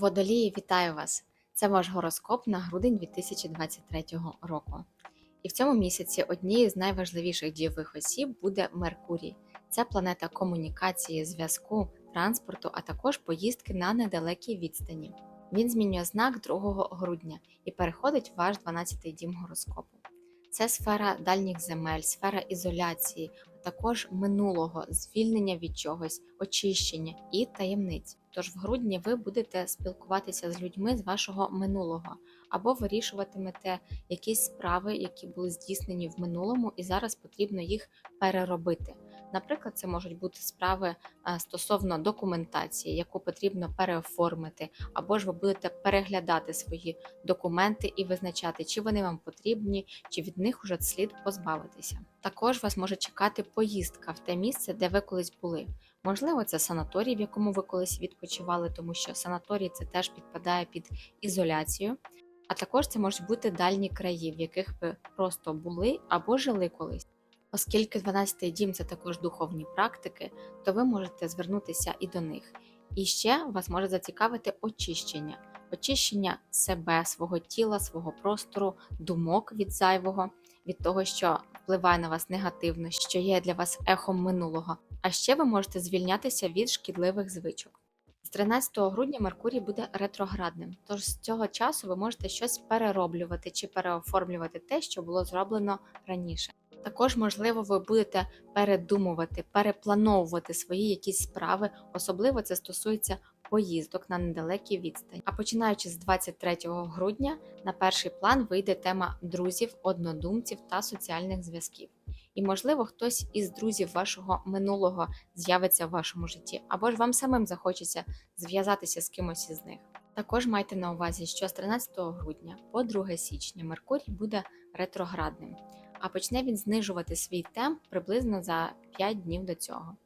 Водолії, вітаю вас! Це ваш гороскоп на грудень 2023 року. І в цьому місяці однією з найважливіших дійових осіб буде Меркурій. Це планета комунікації, зв'язку, транспорту, а також поїздки на недалекій відстані. Він змінює знак 2 грудня і переходить в ваш 12-й дім гороскопу. Це сфера дальніх земель, сфера ізоляції, а також минулого, звільнення від чогось, очищення і таємниць. Тож в грудні ви будете спілкуватися з людьми з вашого минулого, або вирішуватимете якісь справи, які були здійснені в минулому, і зараз потрібно їх переробити. Наприклад, це можуть бути справи е, стосовно документації, яку потрібно переоформити, або ж ви будете переглядати свої документи і визначати, чи вони вам потрібні, чи від них уже слід позбавитися. Також вас може чекати поїздка в те місце, де ви колись були. Можливо, це санаторій, в якому ви колись відпочивали, тому що санаторій це теж підпадає під ізоляцію. А також це можуть бути дальні краї, в яких ви просто були або жили колись. Оскільки 12-й дім це також духовні практики, то ви можете звернутися і до них. І ще вас може зацікавити очищення, очищення себе, свого тіла, свого простору, думок від зайвого, від того, що впливає на вас негативно, що є для вас ехом минулого. А ще ви можете звільнятися від шкідливих звичок. З 13 грудня Меркурій буде ретроградним, тож з цього часу ви можете щось перероблювати чи переоформлювати те, що було зроблено раніше. Також, можливо, ви будете передумувати, переплановувати свої якісь справи, особливо це стосується поїздок на недалекі відстані. А починаючи з 23 грудня, на перший план вийде тема друзів, однодумців та соціальних зв'язків. І, можливо, хтось із друзів вашого минулого з'явиться в вашому житті, або ж вам самим захочеться зв'язатися з кимось із них. Також майте на увазі, що з 13 грудня по 2 січня Меркурій буде ретроградним, а почне він знижувати свій темп приблизно за 5 днів до цього.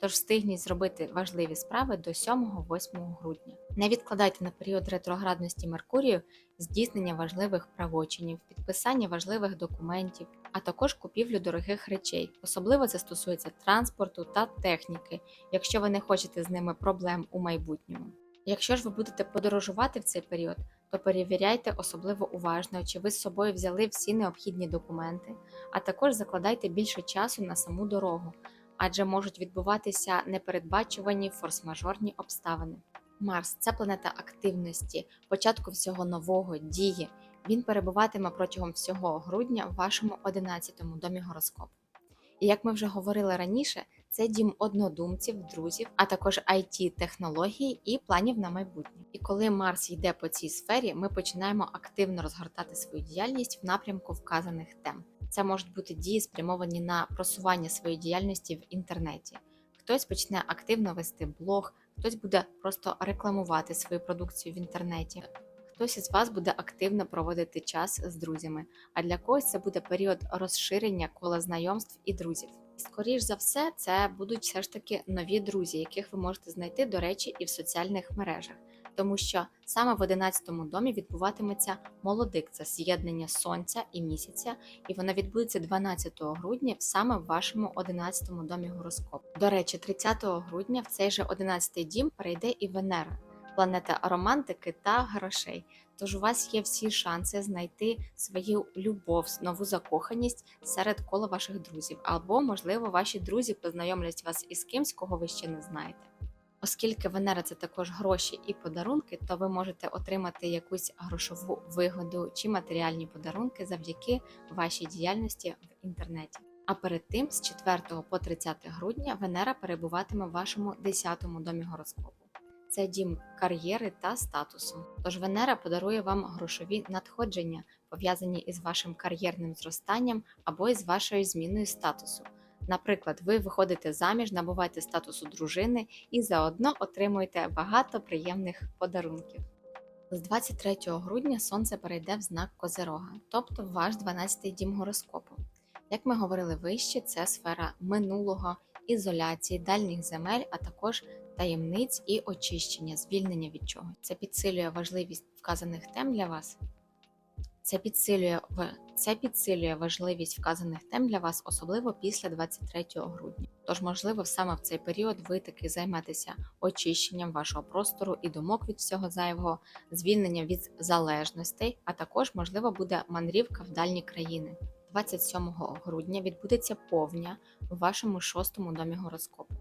Тож встигніть зробити важливі справи до 7-8 грудня. Не відкладайте на період ретроградності Меркурію здійснення важливих правочинів, підписання важливих документів, а також купівлю дорогих речей. Особливо це стосується транспорту та техніки, якщо ви не хочете з ними проблем у майбутньому. Якщо ж ви будете подорожувати в цей період, то перевіряйте особливо уважно, чи ви з собою взяли всі необхідні документи, а також закладайте більше часу на саму дорогу, адже можуть відбуватися непередбачувані форс-мажорні обставини. Марс це планета активності, початку всього нового, дії. Він перебуватиме протягом всього грудня в вашому 11-му домі гороскопу. І як ми вже говорили раніше, це дім однодумців, друзів, а також it технології і планів на майбутнє. І коли Марс йде по цій сфері, ми починаємо активно розгортати свою діяльність в напрямку вказаних тем. Це можуть бути дії, спрямовані на просування своєї діяльності в інтернеті. Хтось почне активно вести блог, хтось буде просто рекламувати свою продукцію в інтернеті. Хтось із вас буде активно проводити час з друзями, а для когось це буде період розширення кола знайомств і друзів. Скоріш за все, це будуть все ж таки нові друзі, яких ви можете знайти, до речі, і в соціальних мережах, тому що саме в 11-му домі відбуватиметься молодик, це з'єднання сонця і місяця, і воно відбудеться 12 грудня саме в вашому 11-му домі гороскопу. До речі, 30 грудня в цей же 11-й дім перейде і Венера планета романтики та грошей. Тож у вас є всі шанси знайти свою любов, нову закоханість серед кола ваших друзів, або, можливо, ваші друзі познайомлять вас із кимсь, кого ви ще не знаєте. Оскільки Венера це також гроші і подарунки, то ви можете отримати якусь грошову вигоду чи матеріальні подарунки завдяки вашій діяльності в інтернеті. А перед тим, з 4 по 30 грудня, Венера перебуватиме в вашому 10-му домі гороскопу це дім кар'єри та статусу. Тож Венера подарує вам грошові надходження, пов'язані із вашим кар'єрним зростанням або із вашою зміною статусу. Наприклад, ви виходите заміж, набуваєте статусу дружини і заодно отримуєте багато приємних подарунків. З 23 грудня сонце перейде в знак Козерога, тобто в ваш 12-й дім гороскопу. Як ми говорили вище, це сфера минулого, ізоляції, дальніх земель, а також таємниць і очищення, звільнення від чогось. Це підсилює важливість вказаних тем для вас. Це підсилює в- це підсилює важливість вказаних тем для вас, особливо після 23 грудня. Тож, можливо, саме в цей період ви таки займетеся очищенням вашого простору і думок від всього зайвого, звільненням від залежностей, а також, можливо, буде мандрівка в дальні країни. 27 грудня відбудеться повня у вашому шостому домі гороскопу.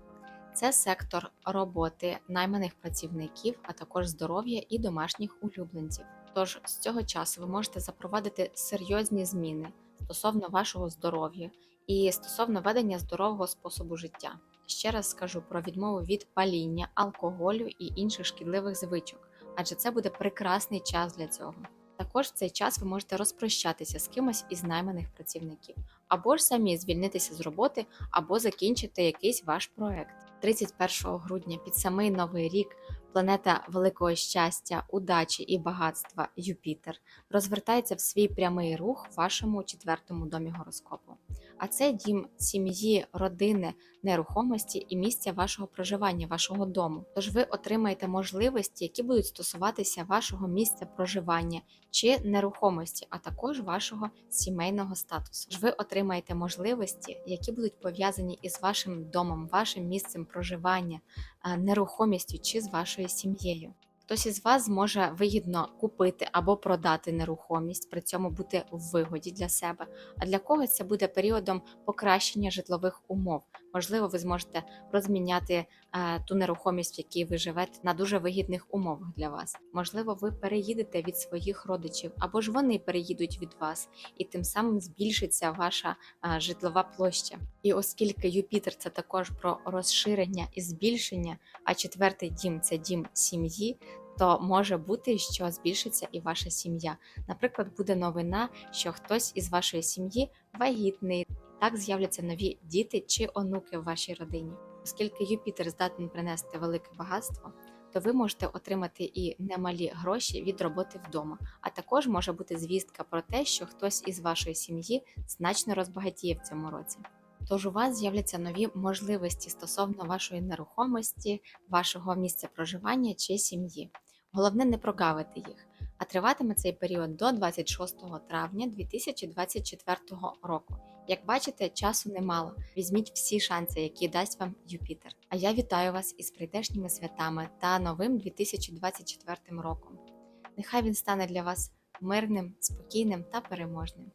Це сектор роботи найманих працівників, а також здоров'я і домашніх улюбленців. Тож з цього часу ви можете запровадити серйозні зміни стосовно вашого здоров'я і стосовно ведення здорового способу життя. Ще раз скажу про відмову від паління, алкоголю і інших шкідливих звичок, адже це буде прекрасний час для цього. Також в цей час ви можете розпрощатися з кимось із найманих працівників, або ж самі звільнитися з роботи, або закінчити якийсь ваш проект. 31 грудня під самий новий рік планета великого щастя, удачі і багатства Юпітер розвертається в свій прямий рух в вашому четвертому домі гороскопу. А це дім сім'ї, родини, нерухомості і місця вашого проживання, вашого дому. Тож ви отримаєте можливості, які будуть стосуватися вашого місця проживання чи нерухомості, а також вашого сімейного статусу. Тож ви отримаєте можливості, які будуть пов'язані із вашим домом, вашим місцем проживання, нерухомістю чи з вашою сім'єю. Хтось із вас зможе вигідно купити або продати нерухомість, при цьому бути в вигоді для себе. А для когось це буде періодом покращення житлових умов. Можливо, ви зможете розміняти е, ту нерухомість, в якій ви живете, на дуже вигідних умовах для вас. Можливо, ви переїдете від своїх родичів, або ж вони переїдуть від вас, і тим самим збільшиться ваша е, житлова площа. І оскільки Юпітер це також про розширення і збільшення, а четвертий дім це дім сім'ї. То може бути, що збільшиться і ваша сім'я. Наприклад, буде новина, що хтось із вашої сім'ї вагітний. Так з'являться нові діти чи онуки в вашій родині. Оскільки Юпітер здатен принести велике багатство, то ви можете отримати і немалі гроші від роботи вдома. А також може бути звістка про те, що хтось із вашої сім'ї значно розбагатіє в цьому році. Тож у вас з'являться нові можливості стосовно вашої нерухомості, вашого місця проживання чи сім'ї. Головне не прогавити їх. А триватиме цей період до 26 травня 2024 року. Як бачите, часу немало. Візьміть всі шанси, які дасть вам Юпітер. А я вітаю вас із прийдешніми святами та новим 2024 роком. Нехай він стане для вас мирним, спокійним та переможним.